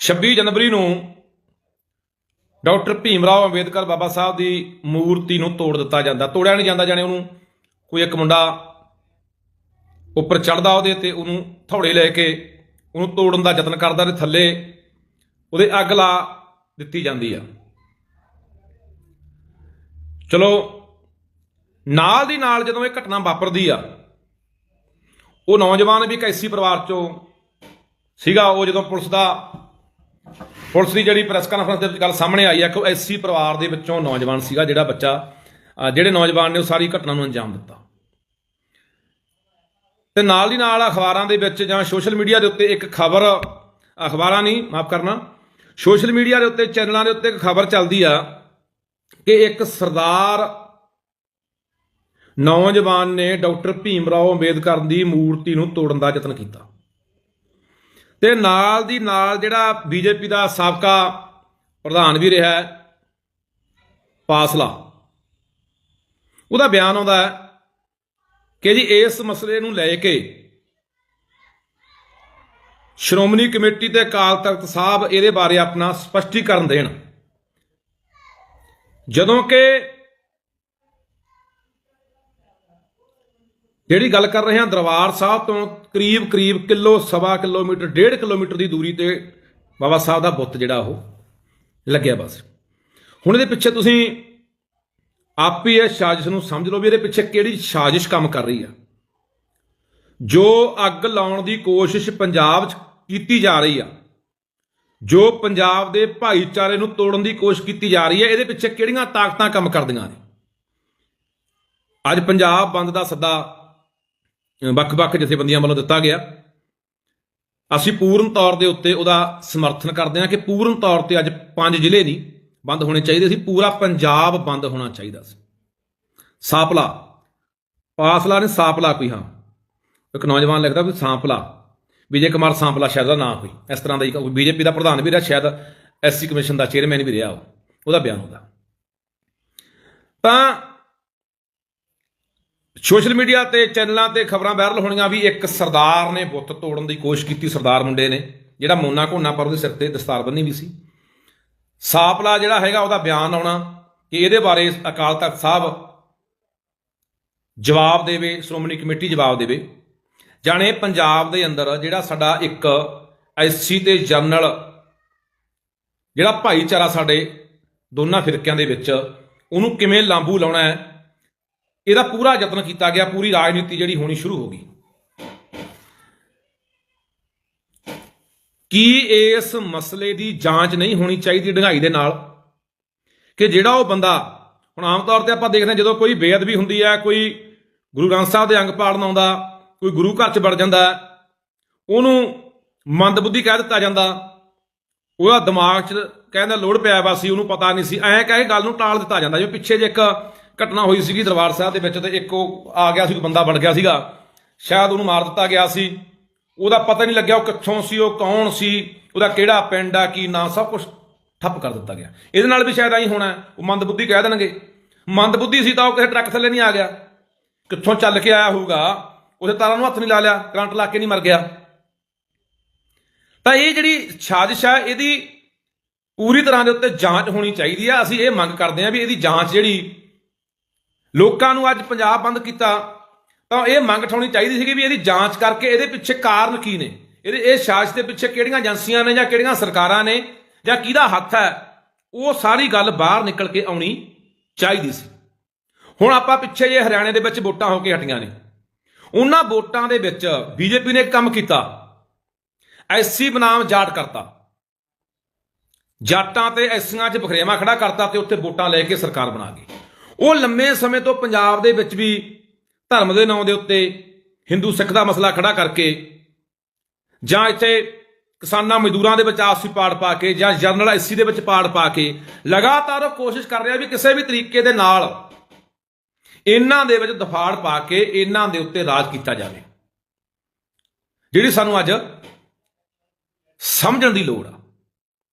26 ਜਨਵਰੀ ਨੂੰ ਡਾਕਟਰ ਭੀਮ ਰਾਓ ਅੰਬੇਦਕਰ ਬਾਬਾ ਸਾਹਿਬ ਦੀ ਮੂਰਤੀ ਨੂੰ ਤੋੜ ਦਿੱਤਾ ਜਾਂਦਾ। ਤੋੜਿਆ ਨਹੀਂ ਜਾਂਦਾ, ਜਾਣੇ ਉਹਨੂੰ ਕੋਈ ਇੱਕ ਮੁੰਡਾ ਉੱਪਰ ਚੜਦਾ ਉਹਦੇ ਤੇ ਉਹਨੂੰ ਥੌੜੇ ਲੈ ਕੇ ਉਹਨੂੰ ਤੋੜਨ ਦਾ ਯਤਨ ਕਰਦਾ ਤੇ ਥੱਲੇ ਉਹਦੇ ਅੱਗ ਲਾ ਦਿੱਤੀ ਜਾਂਦੀ ਆ। ਚਲੋ, ਨਾਲ ਦੀ ਨਾਲ ਜਦੋਂ ਇਹ ਘਟਨਾ ਵਾਪਰਦੀ ਆ, ਉਹ ਨੌਜਵਾਨ ਵੀ ਕੈਸੀ ਪਰਿਵਾਰ ਚੋਂ ਸੀਗਾ, ਉਹ ਜਦੋਂ ਪੁਲਿਸ ਦਾ ਪੁਲਿਸ ਦੀ ਜਿਹੜੀ ਪ੍ਰੈਸ ਕਾਨਫਰੰਸ ਦੇ ਵਿੱਚ ਗੱਲ ਸਾਹਮਣੇ ਆਈ ਹੈ ਕਿ ਉਹ ਐਸੀ ਪਰਿਵਾਰ ਦੇ ਵਿੱਚੋਂ ਨੌਜਵਾਨ ਸੀਗਾ ਜਿਹੜਾ ਬੱਚਾ ਜਿਹੜੇ ਨੌਜਵਾਨ ਨੇ ਉਹ ਸਾਰੀ ਘਟਨਾ ਨੂੰ ਅੰਜਾਮ ਦਿੱਤਾ। ਤੇ ਨਾਲ ਦੀ ਨਾਲ ਅਖਬਾਰਾਂ ਦੇ ਵਿੱਚ ਜਾਂ ਸੋਸ਼ਲ ਮੀਡੀਆ ਦੇ ਉੱਤੇ ਇੱਕ ਖਬਰ, ਅਖਬਾਰਾਂ ਨਹੀਂ, ਮਾਫ ਕਰਨਾ, ਸੋਸ਼ਲ ਮੀਡੀਆ ਦੇ ਉੱਤੇ, ਚੈਨਲਾਂ ਦੇ ਉੱਤੇ ਇੱਕ ਖਬਰ ਚੱਲਦੀ ਆ ਕਿ ਇੱਕ ਸਰਦਾਰ ਨੌਜਵਾਨ ਨੇ ਡਾਕਟਰ ਭੀਮ ਰਾਓ ਅੰਬੇਦਕਰ ਦੀ ਮੂਰਤੀ ਨੂੰ ਤੋੜਨ ਦਾ ਯਤਨ ਕੀਤਾ। ਤੇ ਨਾਲ ਦੀ ਨਾਲ ਜਿਹੜਾ ਬੀਜੇਪੀ ਦਾ ਸਾਬਕਾ ਪ੍ਰਧਾਨ ਵੀ ਰਿਹਾ ਹੈ, ਪਾਸਲਾ ਉਹਦਾ ਬਿਆਨ ਆਉਂਦਾ ਹੈ ਕਿ ਜੀ ਇਸ ਮਸਲੇ ਨੂੰ ਲੈ ਕੇ ਸ਼੍ਰੋਮਣੀ ਕਮੇਟੀ ਤੇ ਅਕਾਲ ਤਖਤ ਸਾਹਿਬ ਇਹਦੇ ਬਾਰੇ ਆਪਣਾ ਸਪਸ਼ਟੀਕਰਨ ਦੇਣ। ਜਦੋਂ ਕਿ ਜਿਹੜੀ ਗੱਲ ਕਰ ਰਹੇ ਹਾਂ, ਦਰਬਾਰ ਸਾਹਿਬ ਤੋਂ ਕਰੀਬ ਕਰੀਬ ਕਿਲੋ, ਸਵਾ ਕਿਲੋਮੀਟਰ, ਡੇਢ ਕਿਲੋਮੀਟਰ ਦੀ ਦੂਰੀ ਤੇ ਬਾਬਾ ਸਾਹਿਬ ਦਾ ਬੁੱਤ ਜਿਹੜਾ ਉਹ ਲੱਗਿਆ ਬਸ। ਹੁਣ ਇਹਦੇ ਪਿੱਛੇ ਤੁਸੀਂ ਆਪ ਹੀ ਇਹ ਸਾਜ਼ਿਸ਼ ਨੂੰ ਸਮਝ ਲਓ ਵੀ ਇਹਦੇ ਪਿੱਛੇ ਕਿਹੜੀ ਸਾਜ਼ਿਸ਼ ਕੰਮ ਕਰ ਰਹੀ ਆ। ਜੋ ਅੱਗ ਲਾਉਣ ਦੀ ਕੋਸ਼ਿਸ਼ ਪੰਜਾਬ 'ਚ ਕੀਤੀ ਜਾ ਰਹੀ ਆ, ਜੋ ਪੰਜਾਬ ਦੇ ਭਾਈਚਾਰੇ ਨੂੰ ਤੋੜਨ ਦੀ ਕੋਸ਼ਿਸ਼ ਕੀਤੀ ਜਾ ਰਹੀ ਹੈ ਇਹਦੇ ਪਿੱਛੇ ਕਿਹੜੀਆਂ ਤਾਕਤਾਂ ਕੰਮ ਕਰਦੀਆਂ ਨੇ? ਅੱਜ ਪੰਜਾਬ ਬੰਦ ਦਾ ਸੱਦਾ ਵੱਖ-ਵੱਖ ਜਥੇਬੰਦੀਆਂ ਵੱਲੋਂ ਦਿੱਤਾ ਗਿਆ। ਅਸੀਂ ਪੂਰਨ ਤੌਰ ਦੇ ਉੱਤੇ ਉਹਦਾ ਸਮਰਥਨ ਕਰਦੇ ਹਾਂ ਕਿ ਪੂਰਨ ਤੌਰ ਤੇ ਅੱਜ ਪੰਜ ਜ਼ਿਲ੍ਹੇ ਨਹੀਂ, ਬੰਦ ਹੋਣੇ ਚਾਹੀਦੇ ਸੀ। ਪੂਰਾ ਪੰਜਾਬ ਬੰਦ ਹੋਣਾ ਚਾਹੀਦਾ ਸੀ। ਸਾਪਲਾ। ਪਾਸਲਾ ਨੇ ਸਾਪਲਾ ਕੋਈ ਹਾਂ। ਇੱਕ ਨੌਜਵਾਨ ਲਿਖਦਾ ਵੀ ਸਾਂਪਲਾ। ਵਿਜੇ ਕੁਮਾਰ ਸਾਂਪਲਾ ਸ਼ਾਇਦ ਦਾ ਨਾਂ ਹੋਈ ਇਸ ਤਰ੍ਹਾਂ ਦਾ ਹੀ ਬੀਜੇਪੀ ਦਾ ਪ੍ਰਧਾਨ ਵੀ ਰਿਹਾ, ਸ਼ਾਇਦ ਐਸਸੀ ਕਮਿਸ਼ਨ ਦਾ ਚੇਅਰਮੈਨ ਵੀ ਰਿਹਾ ਉਹ। ਉਹਦਾ ਬਿਆਨ ਹੁੰਦਾ। ਤਾਂ ਸੋਸ਼ਲ ਮੀਡੀਆ ਤੇ ਚੈਨਲਾਂ ਤੇ ਖਬਰਾਂ ਵਾਇਰਲ ਹੋਣੀਆਂ ਵੀ ਇੱਕ ਸਰਦਾਰ ਨੇ ਬੁੱਤ ਤੋੜਨ ਦੀ ਕੋਸ਼ਿਸ਼ ਕੀਤੀ, ਸਰਦਾਰ ਮੁੰਡੇ ਨੇ, ਜਿਹੜਾ ਮੋਨਾ ਘੋਨਾ ਪਰ ਉਹਦੇ ਸਿਰ ਤੇ ਦਸਤਾਰ ਬੰਨੀ ਵੀ ਸੀ। ਸਾਪਲਾ ਜਿਹੜਾ ਹੈਗਾ ਉਹਦਾ ਬਿਆਨ ਆਉਣਾ ਕਿ ਇਹਦੇ ਬਾਰੇ ਅਕਾਲ ਤਖਤ ਸਾਹਿਬ ਜਵਾਬ ਦੇਵੇ, ਸ਼੍ਰੋਮਣੀ ਕਮੇਟੀ ਜਵਾਬ ਦੇਵੇ। ਜਾਣੇ ਪੰਜਾਬ ਦੇ ਅੰਦਰ ਜਿਹੜਾ ਸਾਡਾ ਇੱਕ ਐਸਸੀ ਤੇ ਜਨਰਲ, ਜਿਹੜਾ ਭਾਈਚਾਰਾ ਸਾਡੇ ਦੋਨਾਂ ਫਿਰਕਿਆਂ ਦੇ ਵਿੱਚ, ਉਹਨੂੰ ਕਿਵੇਂ ਲਾਂਬੂ ਲਾਉਣਾ ਹੈ? ਇਹਦਾ ਪੂਰਾ ਯਤਨ ਕੀਤਾ ਗਿਆ ਪੂਰੀ ਰਾਜਨੀਤੀ ਜਿਹੜੀ ਹੋਣੀ ਸ਼ੁਰੂ ਹੋ ਗਈ। ਕੀ ਇਸ ਮਸਲੇ ਦੀ ਜਾਂਚ ਨਹੀਂ ਹੋਣੀ ਚਾਹੀਦੀ ਡੰਗਾਈ ਦੇ ਨਾਲ? ਕਿ ਜਿਹੜਾ ਉਹ ਬੰਦਾ ਹੁਣ ਆਮ ਤੌਰ ਤੇ ਆਪਾਂ ਦੇਖਦੇ ਹਾਂ ਜਦੋਂ ਕੋਈ ਬੇਅਦਬੀ ਹੁੰਦੀ ਹੈ ਕੋਈ ਗੁਰੂ ਗ੍ਰੰਥ ਸਾਹਿਬ ਦੇ ਅੰਗ ਪਾੜਨ ਆਉਂਦਾ ਕੋਈ ਗੁਰੂ ਘਰ 'ਚ ਵੜ ਜਾਂਦਾ ਹੈ, ਉਹਨੂੰ ਮੰਦਬੁੱਧੀ ਕਹਿ ਦਿੱਤਾ ਜਾਂਦਾ ਉਹਦਾ ਦਿਮਾਗ 'ਚ ਕਹਿੰਦਾ ਲੋੜ ਪਿਆ ਵਾ ਸੀ ਉਹਨੂੰ ਪਤਾ ਨਹੀਂ ਸੀ ਐਂ ਕਹਿ ਕੇ ਗੱਲ ਨੂੰ ਟਾਲ ਦਿੱਤਾ ਜਾਂਦਾ ਜਿਵੇਂ ਪਿੱਛੇ ਜੇ ਇੱਕ ਘਟਨਾ ਹੋਈ ਸੀਗੀ ਦਰਬਾਰ ਸਾਹਿਬ ਦੇ ਵਿੱਚ ਤੇ ਇੱਕ ਉਹ ਆ ਗਿਆ ਸੀ ਕੋਈ ਬੰਦਾ ਬਣ ਗਿਆ ਸੀਗਾ। ਸ਼ਾਇਦ ਉਹਨੂੰ ਮਾਰ ਦਿੱਤਾ ਗਿਆ ਸੀ। ਉਹਦਾ ਪਤਾ ਨਹੀਂ ਲੱਗਿਆ ਉਹ ਕਿੱਥੋਂ ਸੀ, ਉਹ ਕੌਣ ਸੀ, ਉਹਦਾ ਕਿਹੜਾ ਪਿੰਡ ਆ, ਕੀ ਨਾਂ, ਸਭ ਕੁਝ ਠੱਪ ਕਰ ਦਿੱਤਾ ਗਿਆ। ਇਹਦੇ ਨਾਲ ਵੀ ਸ਼ਾਇਦ ਐਂ ਹੋਣਾ ਹੈ। ਉਹ ਮੰਦਬੁੱਧੀ ਕਹਿ ਦੇਣਗੇ। ਮੰਦਬੁੱਧੀ ਸੀ ਤਾਂ ਉਹ ਕਿਸੇ ਟਰੱਕ ਥੱਲੇ ਨਹੀਂ ਆ ਗਿਆ। ਕਿੱਥੋਂ ਚੱਲ ਕੇ ਆਇਆ ਹੋਊਗਾ, ਉਹਦੇ ਤਾਰਾਂ ਨੂੰ ਹੱਥ ਨਹੀਂ ਲਾ ਲਿਆ, ਕਰੰਟ ਲਾ ਕੇ ਨਹੀਂ ਮਰ ਗਿਆ। ਤਾਂ ਇਹ ਜਿਹੜੀ ਸਾਜ਼ਿਸ਼ ਆ, ਇਹਦੀ ਪੂਰੀ ਤਰ੍ਹਾਂ ਦੇ ਉੱਤੇ ਜਾਂਚ ਹੋਣੀ ਚਾਹੀਦੀ ਆ। ਅਸੀਂ ਇਹ ਮੰਗ ਕਰਦੇ ਆ ਵੀ ਇਹਦੀ ਜਾਂਚ ਜਿਹੜੀ ਲੋਕਾਂ ਨੂੰ ਅੱਜ ਪੰਜਾਬ ਬੰਦ ਕੀਤਾ, ਤਾਂ ਇਹ ਮੰਗ ਠਾਉਣੀ ਚਾਹੀਦੀ ਸੀਗੀ ਵੀ ਇਹਦੀ ਜਾਂਚ ਕਰਕੇ ਇਹਦੇ ਪਿੱਛੇ ਕਾਰਨ ਕੀ ਨੇ? ਇਹਦੇ, ਇਹ ਸਾਜ਼ਿਸ਼ ਦੇ ਪਿੱਛੇ ਕਿਹੜੀਆਂ ਏਜੰਸੀਆਂ ਨੇ ਜਾਂ ਕਿਹੜੀਆਂ ਸਰਕਾਰਾਂ ਨੇ ਜਾਂ ਕਿਹਦਾ ਹੱਥ ਹੈ? ਉਹ ਸਾਰੀ ਗੱਲ ਬਾਹਰ ਨਿਕਲ ਕੇ ਆਉਣੀ ਚਾਹੀਦੀ ਸੀ। ਹੁਣ ਆਪਾਂ ਪਿੱਛੇ ਜੇ ਹਰਿਆਣੇ ਦੇ ਵਿੱਚ ਵੋਟਾਂ ਹੋ ਕੇ ਹਟੀਆਂ ਨੇ। ਉਹਨਾਂ ਵੋਟਾਂ ਦੇ ਵਿੱਚ ਬੀਜੇਪੀ ਨੇ ਕੰਮ ਕੀਤਾ। ਐਸਸੀ ਬਨਾਮ ਜਾਟ ਕਰਤਾ। ਜਾਟਾਂ ਤੇ ਐਸੀਆਂ 'ਚ ਬਖਰੇਵਾ ਖੜਾ ਕਰਤਾ ਤੇ ਉੱਥੇ ਵੋਟਾਂ ਲੈ ਕੇ ਸਰਕਾਰ ਬਣਾ ਗਈ। ਉਹ ਲੰਮੇ ਸਮੇਂ ਤੋਂ ਪੰਜਾਬ ਦੇ ਵਿੱਚ ਵੀ ਧਰਮ ਦੇ ਨਾਂ ਦੇ ਉੱਤੇ ਹਿੰਦੂ ਸਿੱਖ ਦਾ ਮਸਲਾ ਖੜਾ ਕਰਕੇ ਜਾਂ ਇੱਥੇ ਕਿਸਾਨਾਂ ਮਜ਼ਦੂਰਾਂ ਦੇ ਵਿੱਚ ਆਪਸੀ ਪਾੜ ਪਾ ਕੇ ਜਾਂ ਜਰਨਲ ਐਸਸੀ ਦੇ ਵਿੱਚ ਪਾੜ ਪਾ ਕੇ ਲਗਾਤਾਰ ਉਹ ਕੋਸ਼ਿਸ਼ ਕਰ ਰਿਹਾ ਵੀ ਕਿਸੇ ਵੀ ਤਰੀਕੇ ਦੇ ਨਾਲ ਇਹਨਾਂ ਦੇ ਵਿੱਚ ਦਫਾੜ ਪਾ ਕੇ ਇਹਨਾਂ ਦੇ ਉੱਤੇ ਰਾਜ ਕੀਤਾ ਜਾਵੇ। ਜਿਹੜੀ ਸਾਨੂੰ ਅੱਜ ਸਮਝਣ ਦੀ ਲੋੜ ਆ।